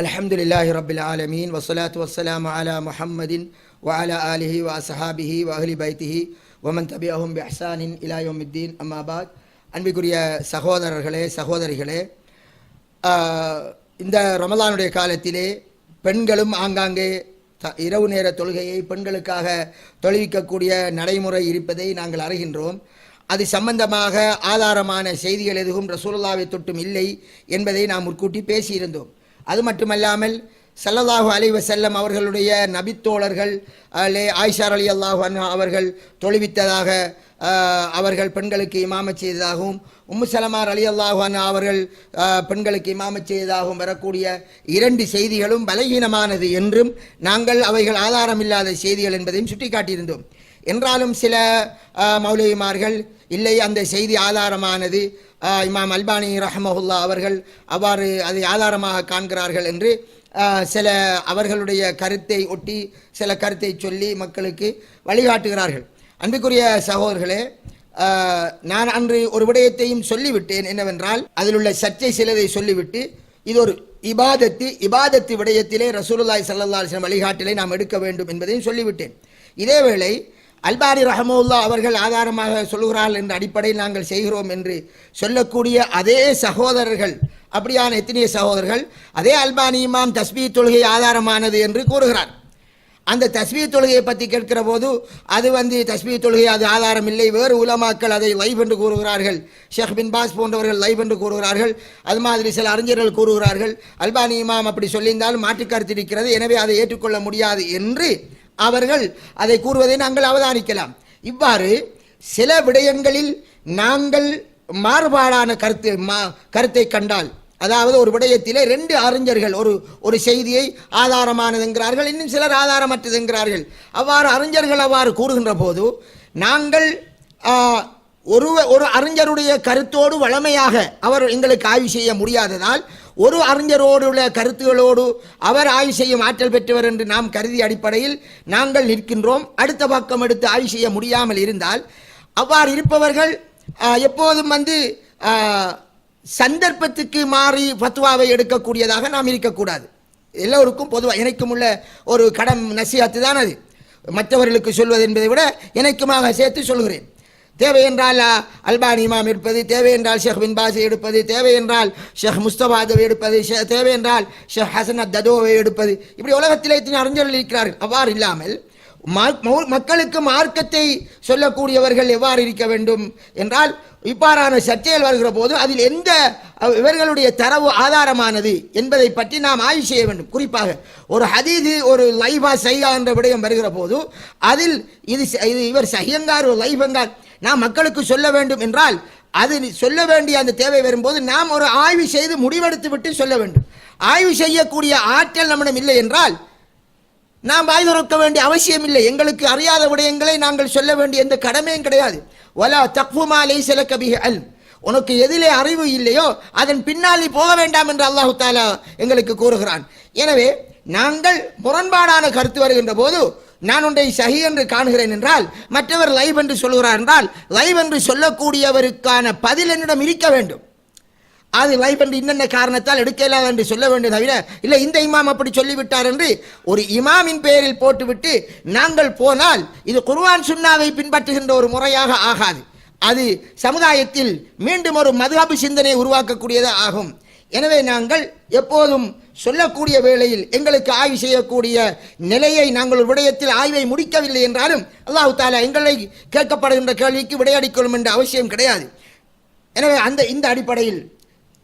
அலமதுல்லாஹி ரபில் ஆலமீன் வசலாத்து வசலாம் அலா முஹம்மதின் வஅலா ஆலிஹி வ அசஹாபிஹி வ அஹ்லி பைத்திஹி ஒமன் தபி அஹும் பிஹசானின் இலாயோமித்தீன் அம்மாபாத் அன்பிக்குரிய சகோதரர்களே சகோதரிகளே இந்த ரமலானுடைய காலத்திலே பெண்களும் ஆங்காங்கே த இரவு நேர தொழுகையை பெண்களுக்காக தொழுவிக்கக்கூடிய நடைமுறை இருப்பதை நாங்கள் அறிகின்றோம். அது சம்பந்தமாக ஆதாரமான செய்திகள் எதுவும் ரசூலுல்லாவை தொட்டும் இல்லை என்பதை நாம் முற்கூட்டி பேசியிருந்தோம். அது மட்டுமல்லாமல் சல்லல்லாஹு அலைவ செல்லம் அவர்களுடைய நபித்தோழர்கள் அதிலே ஆயிஷார் அலி அல்லாஹு அன்ஹா அவர்கள் தொழுவித்ததாக அவர்கள் பெண்களுக்கு இமாமச் செய்ததாகவும் உம்மு சலமார் அலி அல்லாஹு அன்ஹா அவர்கள் பெண்களுக்கு இமாமச் செய்ததாகவும் வரக்கூடிய இரண்டு செய்திகளும் பலகீனமானது என்றும் நாங்கள் அவைகள் ஆதாரமில்லாத செய்திகள் என்பதையும் சுட்டிக்காட்டியிருந்தோம். என்றாலும் சில மௌலவிமார்கள் இல்லை அந்த செய்தி ஆதாரமானது இமாம் அல்பானி ரஹமஹுல்லா அவர்கள் அவ்வாறு அதை ஆதாரமாக காண்கிறார்கள் என்று சில அவர்களுடைய கருத்தை ஒட்டி சில கருத்தை சொல்லி மக்களுக்கு வழிகாட்டுகிறார்கள். அன்புக்குரிய சகோதரர்களே நான் அன்று ஒரு விடயத்தையும் சொல்லிவிட்டேன் என்னவென்றால் அதில் உள்ள சர்ச்சை சிலதை சொல்லிவிட்டு இது ஒரு இபாதத்து இபாதத்து விடயத்திலே ரசூலுல்லாய் சல்லா அலிஸ்லாம் வழிகாட்டிலே நாம் எடுக்க வேண்டும் என்பதையும் சொல்லிவிட்டேன். இதேவேளை அல்பாரி ரஹமுல்லா அவர்கள் ஆதாரமாக சொல்லுகிறார்கள் என்ற அடிப்படையில் நாங்கள் செய்கிறோம் என்று சொல்லக்கூடிய அதே சகோதரர்கள் அப்படியான எத்தனைய சகோதரர்கள் அதே அல்பானி இமாம் தஸ்பீ தொழுகை ஆதாரமானது என்று கூறுகிறார். அந்த தஸ்பீ தொழுகையை பற்றி கேட்கிற போது அது வந்து தஸ்பீ தொழுகை அது ஆதாரம் இல்லை வேறு உலமாக்கள் அதை லைவ் என்று கூறுகிறார்கள். ஷேக் பின் பாஸ் போன்றவர்கள் லைவ் என்று கூறுகிறார்கள். அது மாதிரி சில அறிஞர்கள் கூறுகிறார்கள். அல்பானி இமாம் அப்படி சொல்லியிருந்தாலும் மாற்றுக் கருத்து இருக்கிறது எனவே அதை ஏற்றுக்கொள்ள முடியாது என்று அவர்கள் அதை கூறுவதை நாங்கள் அவதானிக்கலாம். இவ்வாறு சில விடயங்களில் நாங்கள் மாறுபாடான கருத்து மா கருத்தை கண்டால் அதாவது ஒரு விடயத்திலே ரெண்டு அறிஞர்கள் ஒரு ஒரு செய்தியை ஆதாரமானது என்கிறார்கள் இன்னும் சிலர் ஆதாரமற்றது என்கிறார்கள். அவ்வாறு அறிஞர்கள் அவ்வாறு கூறுகின்ற போது நாங்கள் ஒரு ஒரு அறிஞருடைய கருத்தோடு வளமையாக அவர் எங்களுக்கு ஆய்வு செய்ய முடியாததால் ஒரு அறிஞரோடு உள்ள கருத்துகளோடு அவர் ஆய்வு செய்யும் ஆற்றல் பெற்றவர் என்று நாம் கருதிய அடிப்படையில் நாங்கள் நிற்கின்றோம். அடுத்த பக்கம் எடுத்து ஆய்வு செய்ய முடியாமல் இருந்தால் அவ்வாறு இருப்பவர்கள் எப்போதும் வந்து சந்தர்ப்பத்துக்கு மாறி ஃபத்வாவை எடுக்கக்கூடியதாக நாம் இருக்கக்கூடாது. எல்லோருக்கும் பொதுவாக எனக்கும் உள்ள ஒரு கடம் நசியாத்து தான் அது. மற்றவர்களுக்கு சொல்வது என்பதை விட எனக்குமாக சேர்த்து சொல்கிறேன். தேவை என்றால் அல்பானி இமாம் எடுப்பது தேவை என்றால் ஷேக் பின் பாசி எடுப்பது தேவை என்றால் ஷேக் முஸ்தபாதவை எடுப்பது தேவை என்றால் ஷேக் ஹசன் அத் ததோவை எடுப்பது. இப்படி உலகத்திலே இத்தனை அறிஞர்கள் இருக்கிறார்கள். அவ்வாறு இல்லாமல் மக்களுக்கு மார்க்கத்தை சொல்லக்கூடியவர்கள் எவ்வாறு இருக்க வேண்டும் என்றால் இவ்வாறான சர்ச்சைகள் வருகிற போது அதில் எந்த இவர்களுடைய தரவு ஆதாரமானது என்பதை பற்றி நாம் ஆய்வு செய்ய வேண்டும். குறிப்பாக ஒரு ஹதீது ஒரு லைவா சையா என்ற விடயம் வருகிற போது அதில் இது இது இவர் சஹியங்கார் ஒரு லைஃபங்கார். நாம் மக்களுக்கு சொல்ல வேண்டும் என்றால் அது சொல்ல வேண்டிய அந்த தேவை வரும்போது நாம் ஒரு ஆய்வு செய்து முடிவெடுத்து விட்டு சொல்ல வேண்டும். ஆய்வு செய்யக்கூடிய ஆற்றல் நம்மிடம் இல்லை என்றால் நாம் வாய் திறக்க வேண்டிய அவசியம் இல்லை. எங்களுக்கு அறியாத விடயங்களை நாங்கள் சொல்ல வேண்டிய எந்த கடமையும் கிடையாது. ஒலா தக்ஃபுமா லைஸ சில பிஹி அல் உனக்கு எதிலே அறிவு இல்லையோ அதன் பின்னால் போக வேண்டாம் என்று அல்லாஹு தாலா எங்களுக்கு கூறுகிறான். எனவே நாங்கள் முரண்பாடான கருத்து வருகின்ற போது நான் ஒன்றை சஹி என்று காணுகிறேன் என்றால் மற்றவர் லைவ் என்று சொல்கிறார் என்றால் லைவ் என்று சொல்லக்கூடியவருக்கான பதில் என்னிடம் இருக்க வேண்டும். அது லைவ் என்று இன்னென்ன காரணத்தால் எடுக்க என்று சொல்ல வேண்டும் தவிர இல்லை இந்த இமாம் அப்படி சொல்லிவிட்டார் என்று ஒரு இமாமின் பெயரில் போட்டுவிட்டு நாங்கள் போனால் இது குர்வான் சுன்னாவை பின்பற்றுகின்ற ஒரு முறையாக ஆகாது. அது சமுதாயத்தில் மீண்டும் ஒரு மதுஹபு சிந்தனை உருவாக்கக்கூடியது ஆகும். எனவே நாங்கள் எப்போதும் சொல்லக்கூடிய வேளையில் எங்களுக்கு ஆய்வு செய்யக்கூடிய நிலையை நாங்கள் ஒரு விடயத்தில் ஆய்வை முடிக்கவில்லை என்றாலும் அல்லாஹ் தாலா எங்களை கேட்கப்படுகின்ற கேள்விக்கு விடையடிக்கொள்ளும் என்ற அவசியம் கிடையாது. எனவே அந்த இந்த அடிப்படையில்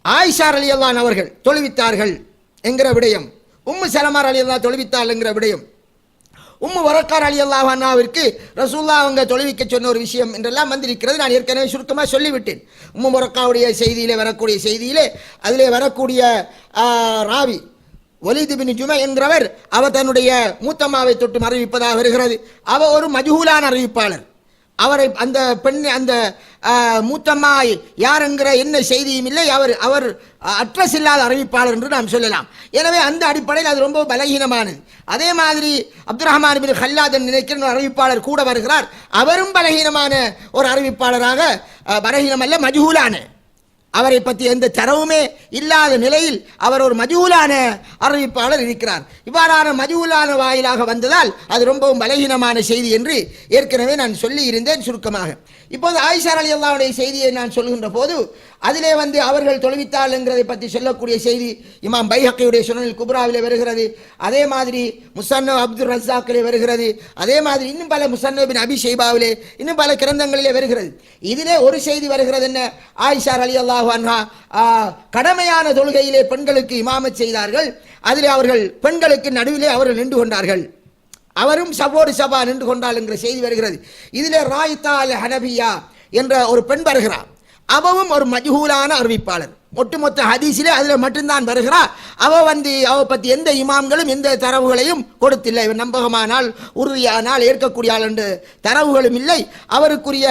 ஆயிஷார் அலி அல்லான் அவர்கள் தொழுவித்தார்கள் என்கிற விடயம் உம்மு சலமார் அலி அல்லா தொழுவித்தார் என்கிற விடயம் உம்மு வரக்கார் அலி அல்லாஹ் அண்ணாவிற்கு ரசூல்லா அவங்க தொழுவிக்க சொன்ன ஒரு விஷயம் என்றெல்லாம் வந்திருக்கிறது. நான் ஏற்கனவே சுருக்கமாக சொல்லிவிட்டேன். உம்மு வரக்காவுடைய செய்தியிலே வரக்கூடிய செய்தியிலே அதிலே வரக்கூடிய ராவி ஒலிது பின் ஜுமை என்கிறவர் அவர் தன்னுடைய மூத்தம்மாவை தொட்டு அறிவிப்பதாக வருகிறது. அவர் ஒரு மஜ்ஹூலான அறிவிப்பாளர். அவரை அந்த பெண் அந்த மூத்தம்மா யார் என்கிற என்ன செய்தியும் இல்லை. அவர் அவர் அட்ரஸ் இல்லாத அறிவிப்பாளர் என்று நாம் சொல்லலாம். எனவே அந்த அடிப்படையில் அது ரொம்ப பலகீனமானது. அதே மாதிரி அப்துல் ரஹ்மான் பின் ஹல்லாதன் நினைக்கிற ஒரு அறிவிப்பாளர் கூட வருகிறார். அவரும் பலகீனமான ஒரு அறிவிப்பாளராக பலகீனம் அல்ல மஜ்ஹூலான அவரை பற்றி எந்த தரவுமே இல்லாத நிலையில் அவர் ஒரு மஜூலான அறிவிப்பாளர் இருக்கிறார். இவ்வாறான மஜூலான வாயிலாக வந்ததால் அது ரொம்பவும் பலகீனமான செய்தி என்று ஏற்கனவே நான் சொல்லி இருந்தேன் சுருக்கமாக. இப்போது ஆயிஷார் அலி அல்லாவுடைய செய்தியை நான் சொல்கின்ற போது அதிலே வந்து அவர்கள் தொழுவித்தாள் என்கிறதை பற்றி சொல்லக்கூடிய செய்தி இமாம் பைஹக்கையுடைய சுனல் குப்ராவிலே வருகிறது. அதே மாதிரி முசன்னோ அப்துல் ரஸாக்கிலே வருகிறது. அதே மாதிரி இன்னும் பல முசன்னபின் அபிஷேபாவிலே இன்னும் பல கிரந்தங்களிலே வருகிறது. இதிலே ஒரு செய்தி வருகிறது என்ன? ஆயிஷார் அலி கடமையான தொழுகையிலே பெண்களுக்கு இமாமத் செய்தார்கள். அதிலே அவர்கள் பெண்களுக்கு நடுவிலே அவர்கள் நின்று கொண்டார்கள். அவரும் சபோடு சபா நின்று கொண்டாள் என்ற செய்தி வருகிறது. இதிலே ராயித்தா அல் ஹனபியா என்ற ஒரு பெண் வருகிறார். அவவும் ஒரு மஜ்ஹூலான அறிவிப்பாளர். ஒட்டுமொத்த ஹதீஸிலே அதில் மட்டும்தான் வருகிறார் அவ வந்து அவ பற்றி எந்த இமாம்களும் எந்த தரவுகளையும் கொடுத்தில்லை. நம்பகமானால் உறுதியானால் ஏற்கக்கூடிய ஆள் என்று தரவுகளும் இல்லை. அவருக்குரிய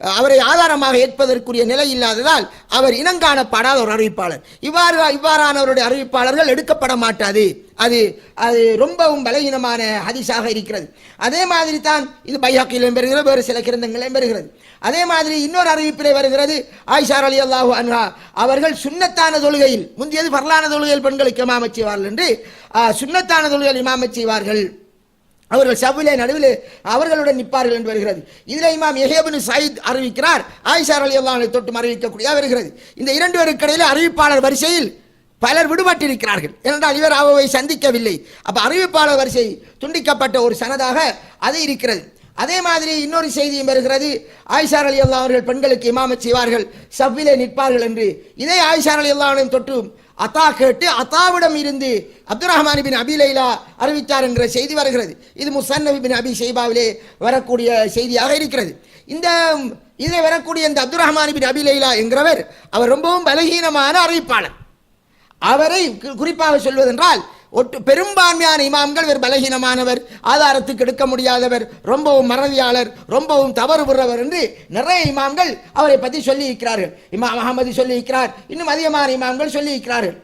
அவரை ஆதாரமாக ஏற்பதற்குரிய நிலை இல்லாததால் அவர் இனங்காணப்படாத ஒரு அறிவிப்பாளர். இவ்வாறு இவ்வாறானவருடைய அறிவிப்பாளர்கள் எடுக்கப்பட மாட்டாது. அது அது ரொம்பவும் பலகீனமான ஹதிஷாக இருக்கிறது. அதே மாதிரி தான் இது பைஹாக்கிலும் பெறுகிறது வேறு சில கிரந்தங்களையும் பெறுகிறது. அதே மாதிரி இன்னொரு அறிவிப்பிலே வருகிறது ஆயிஷார் அலி அல்லாஹூ அன்ஹா. அவர்கள் சுன்னத்தான தொழுகையில் முந்தியது வரலான தொழுகையில் பெண்களுக்கு இமாமச் செய்வார்கள் என்று சுண்ணத்தான சுன்னத்தான தொழுகையில் இமாமச் செய்வார்கள். அவர்கள் சபுலே நடுவில் அவர்களுடன் நிற்பார்கள் என்று வருகிறது. இதில் இமாம் எஹேபின் சயீத் அறிவிக்கிறார். ஆயிஷார் அலி அல்லாஹை தொட்டும் அறிவிக்கக்கூடிய வருகிறது. இந்த இரண்டு பேருக்கு அறிவிப்பாளர் வரிசையில் பலர் விடுபட்டிருக்கிறார்கள். ஏனென்றால் இவர் அவை சந்திக்கவில்லை. அப்போ அறிவிப்பாளர் வரிசை துண்டிக்கப்பட்ட ஒரு சனதாக அது இருக்கிறது. அதே மாதிரி இன்னொரு செய்தியும் வருகிறது. ஆயிஷார் அலி அல்லா அவர்கள் பெண்களுக்கு இமாமத் செய்வார்கள். சவ்விலே நிற்பார்கள் என்று. இதே ஆயிஷார் அலி அல்லாவையும் தொட்டு அத்தா கேட்டு அத்தாவிடம் இருந்து அப்துல் ரஹ்மான் பின் அபிலைலா அறிவித்தார் என்ற செய்தி வருகிறது. இது முசன்னபி பின் அபி ஷெய்பாவிலே வரக்கூடிய செய்தியாக இருக்கிறது. இந்த இதில் வரக்கூடிய இந்த அப்துல் ரஹ்மான் பின் அபிலைலா என்கிறவர் அவர் ரொம்பவும் பலகீனமான அறிவிப்பாளர். அவரை குறிப்பாக சொல்வதென்றால் ஒட்டு பெரும்பான்மையான இமாம்கள் இவர் பலகீனமானவர் ஆதாரத்துக்கு எடுக்க முடியாதவர் ரொம்பவும் மறதியாளர் ரொம்பவும் தவறு விடுறவர் என்று நிறைய இமாம்கள் அவரை பற்றி சொல்லி இருக்கிறார்கள் இமாம் அகமது சொல்லி இருக்கிறார் இன்னும் அதிகமான இமாம்கள் சொல்லி இருக்கிறார்கள்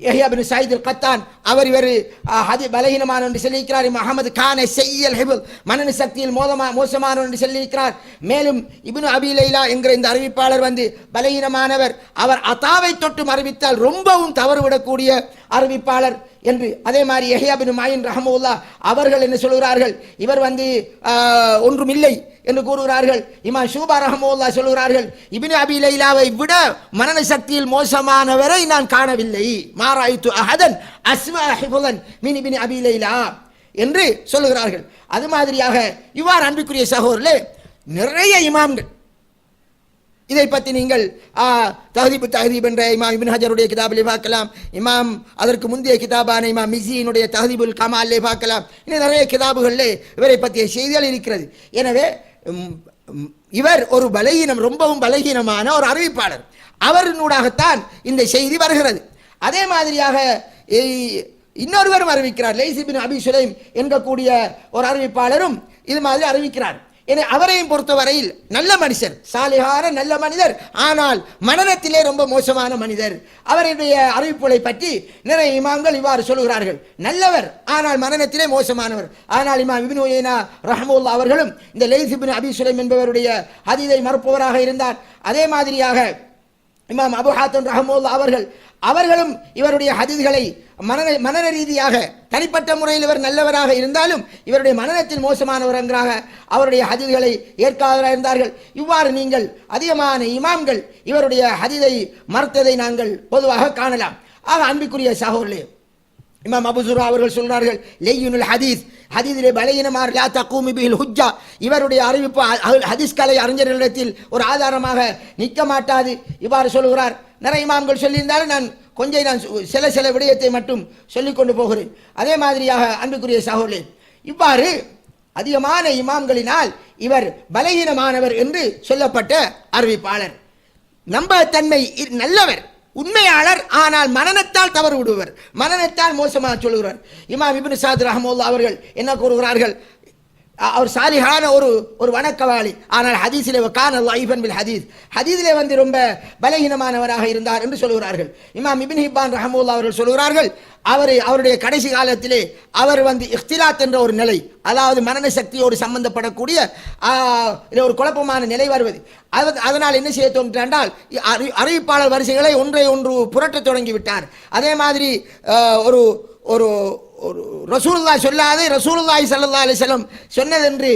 எஹியாபின் பின் கத்தான் அவர் இவர் ஹதி பலகீனமான என்று சொல்லியிருக்கிறார். இமாம் அகமது கான செய்யல் ஹிபுல் மனன சக்தியில் மோதமா மோசமான என்று சொல்லியிருக்கிறார். மேலும் இபின் அபி லைலா என்கிற இந்த அறிவிப்பாளர் வந்து பலகீனமானவர். அவர் அத்தாவை தொட்டும் அறிவித்தால் ரொம்பவும் தவறு விடக்கூடிய அறிவிப்பாளர் என்று. அதே மாதிரி எஹியாபின் மாயின் ரஹமுல்லா அவர்கள் என்ன சொல்கிறார்கள் இவர் வந்து ஒன்றும் இல்லை என்று கூறுகிறார்கள். இமா ஷூபா ரஹமுல்லா சொல்கிறார்கள் இபின் அபி லைலாவை விட மனன சக்தியில் மோசமானவரை நான் காணவில்லை. மாராய்த்து அஹதன் அஸ்மா ஹிபுலன் மின் இப்னு அபி லைலா என்று சொல்லுகிறார்கள். அது மாதிரியாக இவ்வாறு அன்புக்குரிய சகோதரர்களே நிறைய இமாம்கள் இதை பற்றி நீங்கள் ஆ, தஹதீபு என்ற இமாம் இபின் ஹஜருடைய கிதாபிலே பார்க்கலாம். இமாம் அதற்கு முந்தைய கிதாபான இமாம் மிசியினுடைய தகதிபுல் கமாலே பார்க்கலாம். இன்னும் நிறைய கிதாபுகளில் இவரை பற்றிய செய்திகள் இருக்கிறது. எனவே இவர் ஒரு பலகீனம் ரொம்பவும் பலகீனமான ஒரு அறிவிப்பாளர். அவரினூடாகத்தான் இந்த செய்தி வருகிறது. அதே மாதிரியாக இன்னொருவரும் அறிவிக்கிறார். லேசிபின் அபி சுலைம் என்கக்கூடிய ஒரு அறிவிப்பாளரும் இது மாதிரி அறிவிக்கிறார். என அவரையும் பொறுத்தவரையில் நல்ல மனுஷர் சாலிகார நல்ல மனிதர் ஆனால் மனநத்திலே ரொம்ப மோசமான மனிதர். அவருடைய அறிவிப்புகளை பற்றி நிறைய இமாம்கள் இவ்வாறு சொல்கிறார்கள். நல்லவர் ஆனால் மனநத்திலே மோசமானவர். ஆனால் இமாம் இபின் உயனா ரஹமுல்லா அவர்களும் இந்த லைசிபின் பின் அபி சுலைம் என்பவருடைய அதீதை மறுப்பவராக இருந்தார். அதே மாதிரியாக இமாம் அபு ஹாத்தன் ரஹமுல்லா அவர்கள் அவர்களும் இவருடைய ஹதீஸ்களை மன மனநல ரீதியாக தனிப்பட்ட முறையில் இவர் நல்லவராக இருந்தாலும் இவருடைய மனநத்தில் மோசமானவராக அவருடைய ஹதீஸ்களை ஏற்காதவராக இருந்தார்கள். இவ்வாறு நீங்கள் அதிகமான இமாம்கள் இவருடைய ஹதீதை மறுத்ததை நாங்கள் பொதுவாக காணலாம். ஆக அன்பிற்குரிய சகோதரர்களே இமாம் அபுசுரா அவர்கள் சொல்றார்கள் லெய்யுனுல் ஹதீஸ். ஹதீதிலே பலையினமார் லா தக்கூமி பிஹில் ஹுஜ்ஜா. இவருடைய அறிவிப்பு ஹதீஸ் கலை அறிஞர்களிடத்தில் ஒரு ஆதாரமாக நிற்க மாட்டாது. இவ்வாறு சொல்கிறார். நிறைய இமாம்கள் சொல்லியிருந்தாலும் நான் கொஞ்சம் நான் சு- சில சில விடயத்தை மட்டும் சொல்லிக் கொண்டு போகிறேன். அதே மாதிரியாக அன்புக்குரிய சகோதரே இவ்வாறு அதிகமான இமாம்களினால் இவர் பலகீனமானவர் என்று சொல்லப்பட்ட அறிவிப்பாளர். நம்பத்தன்மை இ- நல்லவர். உண்மையாளர் ஆனால் மனநத்தால் தவறு விடுவர். மனநத்தால் மோசமாக சொல்கிறார் இமாம் இபின் சாத் ரஹமோல்லா அவர்கள் என்ன கூறுகிறார்கள்? அவர் சாலிஹான ஒரு ஒரு வணக்கவாளி. ஆனால் ஹதீஸிலே கான் ஐபன் பில் ஹதீஸ் ஹதீஸிலே வந்து ரொம்ப பலகீனமானவராக இருந்தார் என்று சொல்கிறார்கள் இமாம் இபின் ஹிப்பான் ரஹமுல்லா அவர்கள் சொல்கிறார்கள் அவர் அவருடைய கடைசி காலத்திலே அவர் வந்து இஃப்திலாத் என்ற ஒரு நிலை அதாவது மரண சக்தியோடு சம்பந்தப்படக்கூடிய இது ஒரு குழப்பமான நிலை வருவது. அது அதனால் என்ன செய்ய தோன்றால் அறிவிப்பாளர் வரிசைகளை ஒன்றை ஒன்று புரட்டத் தொடங்கி விட்டார். அதே மாதிரி ஒரு ஒரு ஒரு ரசூலுல்லாஹ் சொல்லாது ரசூலுல்லாஹி சல்லா அலிசலம் சொன்னதென்று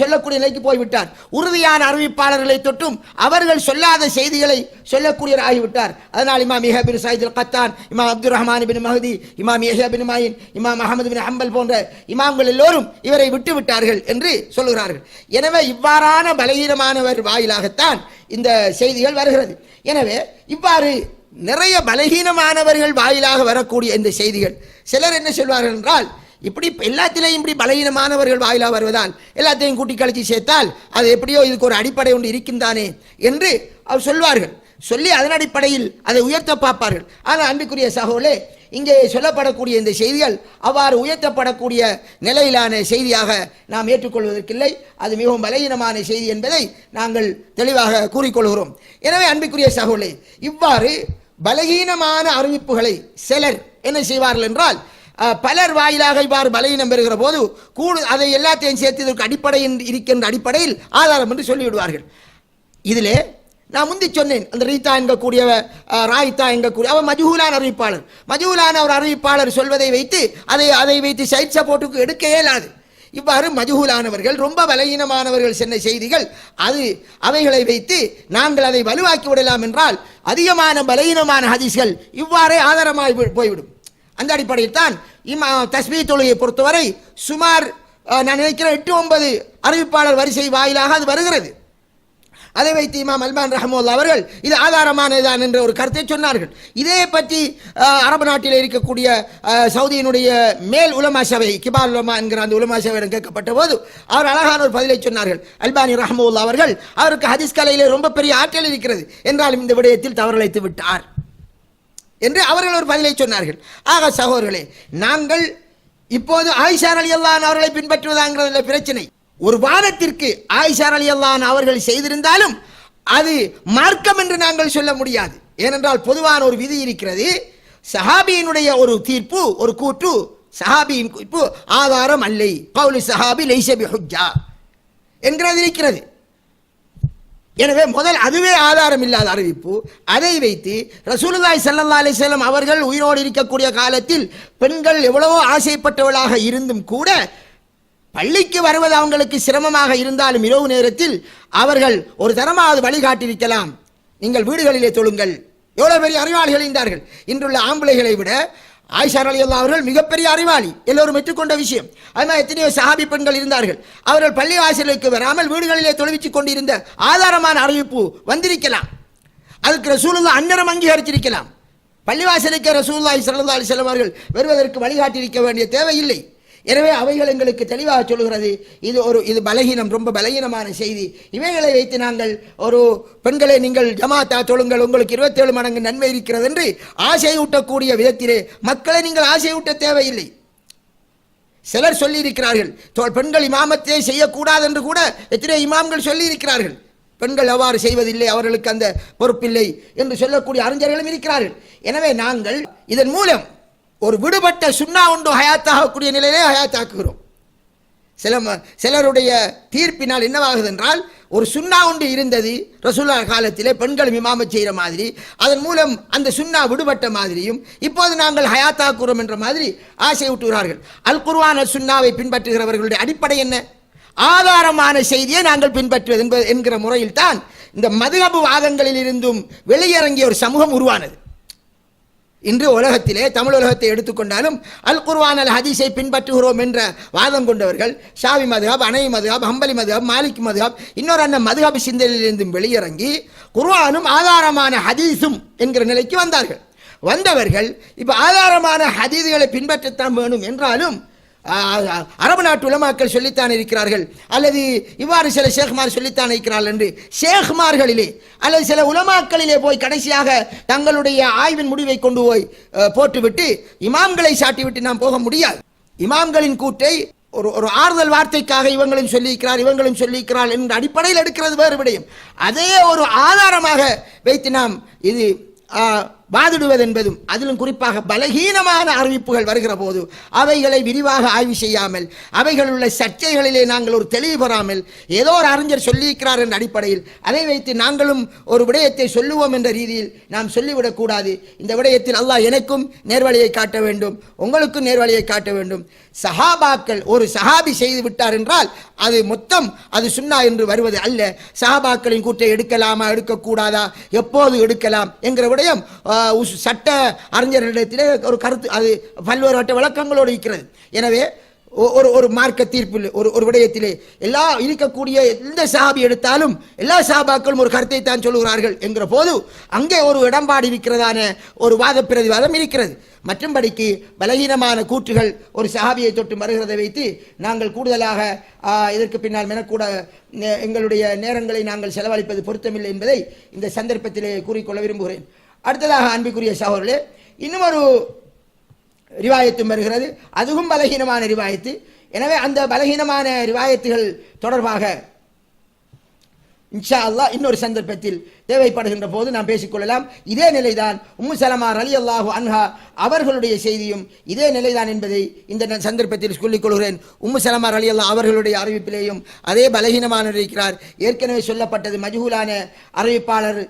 சொல்லக்கூடிய நிலைக்கு போய்விட்டார். உறுதியான அறிவிப்பாளர்களை தொட்டும் அவர்கள் சொல்லாத செய்திகளை சொல்லக்கூடியவர் ஆகிவிட்டார். அதனால் இமாம் இஹா பின் கத்தான் இமாம் அப்துல் ரஹ்மான் பின் மஹதி இமாம் யஹ்யா பின் மாயின் இமாம் அகமது பின் ஹம்பல் போன்ற இமாம்கள் எல்லோரும் இவரை விட்டு விட்டார்கள் என்று சொல்லுகிறார்கள். எனவே இவ்வாறான பலகீனமானவர் வாயிலாகத்தான் இந்த செய்திகள் வருகிறது. எனவே இவ்வாறு நிறைய பலகீனமானவர்கள் வாயிலாக வரக்கூடிய இந்த செய்திகள். சிலர் என்ன சொல்வார்கள் என்றால் இப்படி எல்லாத்திலையும் இப்படி பலகீனமானவர்கள் வாயிலாக வருவதால் எல்லாத்தையும் கூட்டி கழிச்சு சேர்த்தால் அது எப்படியோ இதுக்கு ஒரு அடிப்படை ஒன்று இருக்கின்றானே என்று அவர் சொல்வார்கள். சொல்லி அதன் அடிப்படையில் அதை உயர்த்த பார்ப்பார்கள். ஆனால் அன்புக்குரிய சகோலே இங்கே சொல்லப்படக்கூடிய இந்த செய்திகள் அவ்வாறு உயர்த்தப்படக்கூடிய நிலையிலான செய்தியாக நாம் ஏற்றுக்கொள்வதற்கில்லை. அது மிகவும் பலகீனமான செய்தி என்பதை நாங்கள் தெளிவாக கூறிக்கொள்கிறோம். எனவே அன்புக்குரிய சகோலே இவ்வாறு பலகீனமான அறிவிப்புகளை சிலர் என்ன செய்வார்கள் என்றால் பலர் வாயிலாக இவ்வாறு பலகீனம் பெறுகிற போது கூடு அதை எல்லாத்தையும் சேர்த்து இதற்கு அடிப்படையில் இருக்கின்ற அடிப்படையில் ஆதாரம் என்று சொல்லிவிடுவார்கள். இதிலே நான் முந்தி சொன்னேன் அந்த ரீதா என்கக்கூடிய அஹ், ராயித்தா என்கக்கூடிய அவர் மஜூலான அறிவிப்பாளர். மஜூலான ஒரு அறிவிப்பாளர் சொல்வதை வைத்து அதை அதை வைத்து சைட் சப்போர்ட்டுக்கு எடுக்க இயலாது இவ்வாறு மஜூலானவர்கள் ரொம்ப பலகீனமானவர்கள் சென்ன செய்திகள் அது அவைகளை வைத்து நாங்கள் அதை வலுவாக்கி விடலாம் என்றால் அதிகமான பலகீனமான ஹதீஸ்கள் இவ்வாறே ஆதாரமாய் போய்விடும். அந்த அடிப்படையில் தான் இம்மா தஸ்மீ தொழுகையை பொறுத்தவரை சுமார் நான் நினைக்கிறேன் எட்டு ஒன்பது அறிவிப்பாளர் வரிசை வாயிலாக அது வருகிறது. அதை வைத்து இமாம் அல்மான் ரஹமுல்லா அவர்கள் இது ஆதாரமானதுதான் என்ற ஒரு கருத்தை சொன்னார்கள். இதே பற்றி அரபு நாட்டில் இருக்கக்கூடிய சவுதியினுடைய மேல் உலமா சபை கிபால் உலமா என்கிற அந்த உலமா சபையிடம் கேட்கப்பட்ட போது அவர் அழகான ஒரு பதிலை சொன்னார்கள். அல்பானி ரஹமுல்லா அவர்கள் அவருக்கு ஹதீஸ் கலையிலே ரொம்ப பெரிய ஆற்றல் இருக்கிறது என்றாலும் இந்த விடயத்தில் தவறழைத்து விட்டார். என்று அவர்கள் ஒரு பதிலை சொன்னார்கள். ஆக சகோதரர்களே நாங்கள் இப்போது ஆயிஷா அலி அல்லான் அவர்களை பின்பற்றுவதாங்கிறது பிரச்சனை. ஒரு வாதத்திற்கு ஆயிஷார் அலி அல்லான் அவர்கள் செய்திருந்தாலும் அது மார்க்கம் என்று நாங்கள் சொல்ல முடியாது. ஏனென்றால் பொதுவான ஒரு விதி இருக்கிறது. சஹாபியினுடைய ஒரு தீர்ப்பு ஒரு கூற்று சஹாபியின் கூற்று ஆதாரம் அல்லை கவுலு சஹாபி லைசபி ஹுஜா என்கிறது இருக்கிறது. எனவே முதல் அதுவே ஆதாரம் இல்லாத அறிவிப்பு. அதை வைத்து ரசூலுல்லாஹி ஸல்லல்லாஹு அலிசல்லம் அவர்கள் உயிரோடு இருக்கக்கூடிய காலத்தில் பெண்கள் எவ்வளவோ ஆசைப்பட்டவளாக இருந்தும் கூட பள்ளிக்கு வருவது அவங்களுக்கு சிரமமாக இருந்தாலும் இரவு நேரத்தில் அவர்கள் ஒரு தரமாவது வழிகாட்டியிருக்கலாம் நீங்கள் வீடுகளிலே தொழுங்கள். எவ்வளோ பெரிய அறிவாளிகள் இருந்தார்கள். இன்றுள்ள ஆம்பளைகளை விட ஆயிஷா அலி அல்லா அவர்கள் மிகப்பெரிய அறிவாளி. எல்லோரும் ஏற்றுக்கொண்ட விஷயம். அது மாதிரி எத்தனையோ சஹாபி பெண்கள் இருந்தார்கள். அவர்கள் பள்ளி வாசலுக்கு வராமல் வீடுகளிலே தொழுவித்துக் கொண்டிருந்த ஆதாரமான அறிவிப்பு வந்திருக்கலாம். அதுக்கு ரசூலுல்லா அன்னரம் அங்கீகரிச்சிருக்கலாம் பள்ளிவாசலுக்கு ரசூல்லா ஸல்லல்லாஹு அலி வஸல்லம் அவர்கள் வருவதற்கு வழிகாட்டியிருக்க வேண்டிய தேவையில்லை. எனவே அவைகள் எங்களுக்கு தெளிவாக சொல்கிறது இது ஒரு இது பலகீனம் ரொம்ப பலகீனமான செய்தி. இவைகளை வைத்து நாங்கள் ஒரு பெண்களை நீங்கள் ஜமாத்தா தொழுங்கள் உங்களுக்கு இருபத்தேழு மடங்கு நன்மை இருக்கிறது என்று ஆசையூட்டக்கூடிய விதத்திலே மக்களை நீங்கள் ஆசையூட்ட தேவையில்லை. சிலர் சொல்லியிருக்கிறார்கள் பெண்கள் இமாமத்தை செய்யக்கூடாது என்று கூட எத்தனை இமாம்கள் சொல்லியிருக்கிறார்கள். பெண்கள் அவ்வாறு செய்வதில்லை அவர்களுக்கு அந்த பொறுப்பில்லை என்று சொல்லக்கூடிய அறிஞர்களும் இருக்கிறார்கள். எனவே நாங்கள் இதன் மூலம் ஒரு விடுபட்ட சுண்ணா உண்டு ஹயாத்தாகக்கூடிய நிலையிலே ஹயாத்தாக்குகிறோம். சில சிலருடைய தீர்ப்பினால் என்னவாகுது என்றால் ஒரு சுண்ணா ஒன்று இருந்தது ரசூல்லா காலத்திலே பெண்கள் இமாமத் செய்கிற மாதிரி அதன் மூலம் அந்த சுண்ணா விடுபட்ட மாதிரியும் இப்போது நாங்கள் ஹயாத்தாக்குறோம் என்ற மாதிரி ஆசை விட்டுகிறார்கள் அல் குருவான சுண்ணாவை பின்பற்றுகிறவர்களுடைய அடிப்படை என்ன? ஆதாரமான செய்தியை நாங்கள் பின்பற்றுவது என்பது என்கிற முறையில் தான் இந்த மதுகபு வாதங்களில் இருந்தும் வெளியிறங்கிய ஒரு சமூகம் உருவானது. இன்று உலகத்திலே தமிழ் உலகத்தை எடுத்துக்கொண்டாலும் அல் குர்வான் அல் ஹதீஸை பின்பற்றுகிறோம் என்ற வாதம் கொண்டவர்கள் ஷாவி மதுகாப் அனை மதுகாப் ஹம்பலி மதுகாப் மாலிக் மதுகாப் இன்னொரு அண்ணன் மதுகாபி சிந்தனையிலிருந்தும் வெளியிறங்கி குர்வானும் ஆதாரமான ஹதீஸும் என்கிற நிலைக்கு வந்தார்கள். வந்தவர்கள் இப்போ ஆதாரமான ஹதீதுகளை பின்பற்றத்தான் வேணும் என்றாலும் அரபு நாட்டு உலமாக்கள் சொல்லித்தான் இருக்கிறார்கள். அல்லது இவ்வாறு சில ஷேக்மார் சொல்லித்தான் இருக்கிறார்கள் என்று ஷேக்மார்களிலே அல்லது சில உலமாக்களிலே போய் கடைசியாக தங்களுடைய ஆய்வின் முடிவை கொண்டு போய் போட்டுவிட்டு இமாம்களை சாட்டிவிட்டு நாம் போக முடியாது. இமாம்களின் கூட்டை ஒரு ஒரு ஆறுதல் வார்த்தைக்காக இவங்களும் சொல்லியிருக்கிறார் இவங்களும் சொல்லியிருக்கிறார் என்ற அடிப்படையில் எடுக்கிறது வேறு விடயம். அதே ஒரு ஆதாரமாக வைத்து நாம் இது வாதிடுவதென்பதும் வாதிடுவது என்பதும் அதிலும் குறிப்பாக பலகீனமான அறிவிப்புகள் வருகிற போது அவைகளை விரிவாக ஆய்வு செய்யாமல் அவைகள் உள்ள சர்ச்சைகளிலே நாங்கள் ஒரு தெளிவு பெறாமல் ஏதோ ஒரு அறிஞர் சொல்லியிருக்கிறார் என்ற அடிப்படையில் அதை வைத்து நாங்களும் ஒரு விடயத்தை சொல்லுவோம் என்ற ரீதியில் நாம் சொல்லிவிடக்கூடாது இந்த விடயத்தில் அல்லாஹ் எனக்கும் நேர்வழியை காட்ட வேண்டும் உங்களுக்கும் நேர்வழியை காட்ட வேண்டும். சஹாபாக்கள் ஒரு சஹாபி செய்து விட்டார் என்றால் அது மொத்தம் அது சுன்னா என்று வருவது அல்ல. சஹாபாக்களின் கூட்டை எடுக்கலாமா எடுக்கக்கூடாதா எப்போது எடுக்கலாம் என்கிற விடயம் சட்ட அறிஞர்களிடத்தில் ஒரு கருத்து அது பல்வேறு வட்ட விளக்கங்களோடு இருக்கிறது. எனவே ஒரு ஒரு மார்க்க தீர்ப்பில் ஒரு ஒரு விடயத்திலே எல்லா இருக்கக்கூடிய எந்த சாபி எடுத்தாலும் எல்லா சாபாக்களும் ஒரு கருத்தை தான் சொல்லுகிறார்கள் என்கிற போது அங்கே ஒரு இடம்பாடு இருக்கிறதான ஒரு வாத பிரதிவாதம் இருக்கிறது. மற்றும்படிக்கு பலகீனமான கூற்றுகள் ஒரு சஹாபியை தொட்டு வருகிறதை வைத்து நாங்கள் கூடுதலாக இதற்கு பின்னால் மெனக்கூட எங்களுடைய நேரங்களை நாங்கள் செலவழிப்பது பொருத்தமில்லை என்பதை இந்த சந்தர்ப்பத்திலே கூறிக்கொள்ள விரும்புகிறேன். அடுத்ததாக அன்பிக்குரிய சகோதரர்களே இன்னும் ஒரு ரிவாயத்தும் வருகிறது. அதுவும் பலகீனமான ரிவாயத்து. எனவே அந்த பலகீனமான ரிவாயத்துகள் தொடர்பாக இன்ஷா அல்லாஹ் இன்னொரு சந்தர்ப்பத்தில் தேவைப்படுகின்ற போது நாம் பேசிக்கொள்ளலாம். இதே நிலைதான் உம்மு சலமா அலி அல்லாஹு அன்ஹா அவர்களுடைய செய்தியும் இதே நிலைதான் என்பதை இந்த சந்தர்ப்பத்தில் சொல்லிக் கொள்கிறேன். உம்மு சலமா அலி அல்லா அவர்களுடைய அறிவிப்பிலேயும் அதே பலகீனமான இருக்கிறார். ஏற்கனவே சொல்லப்பட்டது மஜ்ஹூலான அறிவிப்பாளர்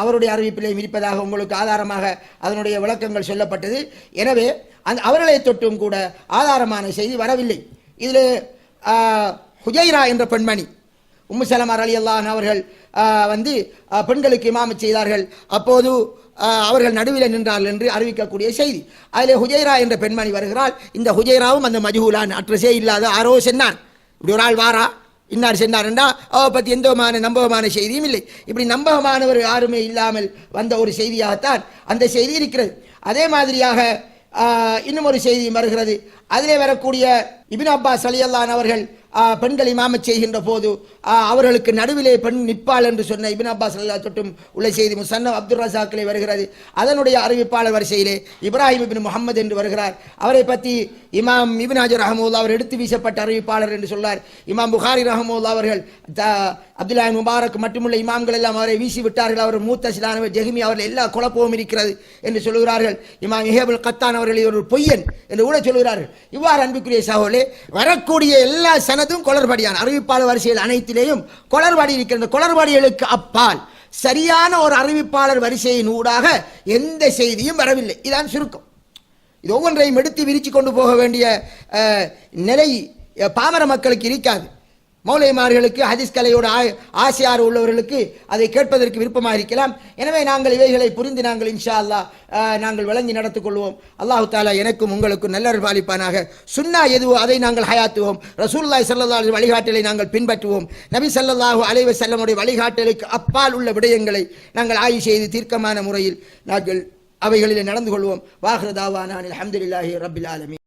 அவருடைய அறிவிப்பிலேயும் இருப்பதாக உங்களுக்கு ஆதாரமாக அதனுடைய விளக்கங்கள் சொல்லப்பட்டது. எனவே அந்த அவர்களை தொட்டும் கூட ஆதாரமான செய்தி வரவில்லை. இதில் ஹுஜைரா என்ற பெண்மணி உம்முசலமார் அலி அல்லாஹ் அவர்கள் வந்து பெண்களுக்கு இமாமை செய்தார்கள். அப்போது அவர்கள் நடுவில் நின்றார்கள் என்று அறிவிக்கக்கூடிய செய்தி. அதில் ஹுஜைரா என்ற பெண்மணி வருகிறாள். இந்த ஹுஜைராவும் அந்த மஜ்ஹூலான் அட்ரஸே இல்லாத ஆரோ சென்னான் இப்படி ஒரு ஆள் வாரா? இன்னார் சென்றார்ண்டா அவரை பற்றி எந்த விதமான நம்பகமான செய்தியும் இல்லை. இப்படி நம்பகமானவர் யாருமே இல்லாமல் வந்த ஒரு செய்தியாகத்தான் அந்த செய்தி இருக்கிறது. அதே மாதிரியாக இன்னும் ஒரு செய்தியும் வருகிறது. அதிலே வரக்கூடிய இபின் அப்பாஸ் அலியல்லான் அவர்கள் பெண்கள் இமாமத் செய்கின்ற போது அவர்களுக்கு நடுவிலே பெண் நிற்பாள் என்று சொன்ன இபின் அப்பாஸ் அல்லா தொட்டும் உள்ள செய்தி முசன்னம் அப்துல் ரசாக்கிலே வருகிறது. அதனுடைய அறிவிப்பாளர் வரிசையிலே இப்ராஹிம் இபின் முகமது என்று வருகிறார். அவரை பற்றி இமாம் இபின் ஹஜர் ரஹமுல்லா அவர் எடுத்து வீசப்பட்ட அறிவிப்பாளர் என்று சொன்னார் இமாம் புகாரி ரஹமுல்லா அவர்கள் த- அப்துல்லாஹ் முபாரக் மட்டுமுள்ள இமாம்கள் எல்லாம் அவரை வீசி விட்டார்கள். அவர் மூத்த சிலானவர் ஜெஹ்மி அவர்கள் எல்லா குழப்பமும் இருக்கிறது என்று சொல்கிறார்கள் இமாம் இஹேபுல் கத்தான் அவர்கள் ஒரு பொய்யன் என்று கூட சொல்கிறார்கள் இவ்வாறு அன்புக்குரிய சகோலே வரக்கூடிய எல்லா சனதும் குளறுபடியான அறிவிப்பாளர் வரிசையில் அனைத்திலேயும் குளறுபடி இருக்கிறது. குளறுபடிகளுக்கு அப்பால் சரியான ஒரு அறிவிப்பாளர் வரிசையின் ஊடாக எந்த செய்தியும் வரவில்லை. இதான் சுருக்கம். இது ஒவ்வொன்றையும் எடுத்து விரிச்சு கொண்டு போக வேண்டிய அஹ், நிலை பாமர மக்களுக்கு இருக்காது. மௌலைமார்களுக்கு ஹதீஸ் கலையோட ஆ- உள்ளவர்களுக்கு அதை கேட்பதற்கு விருப்பமாக இருக்கலாம். எனவே நாங்கள் இவைகளை புரிந்து நாங்கள் இன்ஷா அல்லாஹ் நாங்கள் விளங்கி நடத்திக் கொள்வோம். அல்லாஹு தாலா எனக்கும் உங்களுக்கும் நல்ல பாலிப்பானாக. சுன்னா எதுவோ அதை நாங்கள் ஹயாத்துவோம். ரசூல்லாய் சல்லாஹ் வழிகாட்டலை நாங்கள் பின்பற்றுவோம். நபி சல்லாஹூ அலைவ செல்லமுடைய வழிகாட்டலுக்கு அப்பால் உள்ள விடயங்களை நாங்கள் ஆய்வு செய்து தீர்க்கமான முறையில் நாங்கள் அவைகளில் நடந்து கொள்வோம். வாஹ்ரதாவான அல்ஹம்துலில்லாஹி ரபில் ஆலமி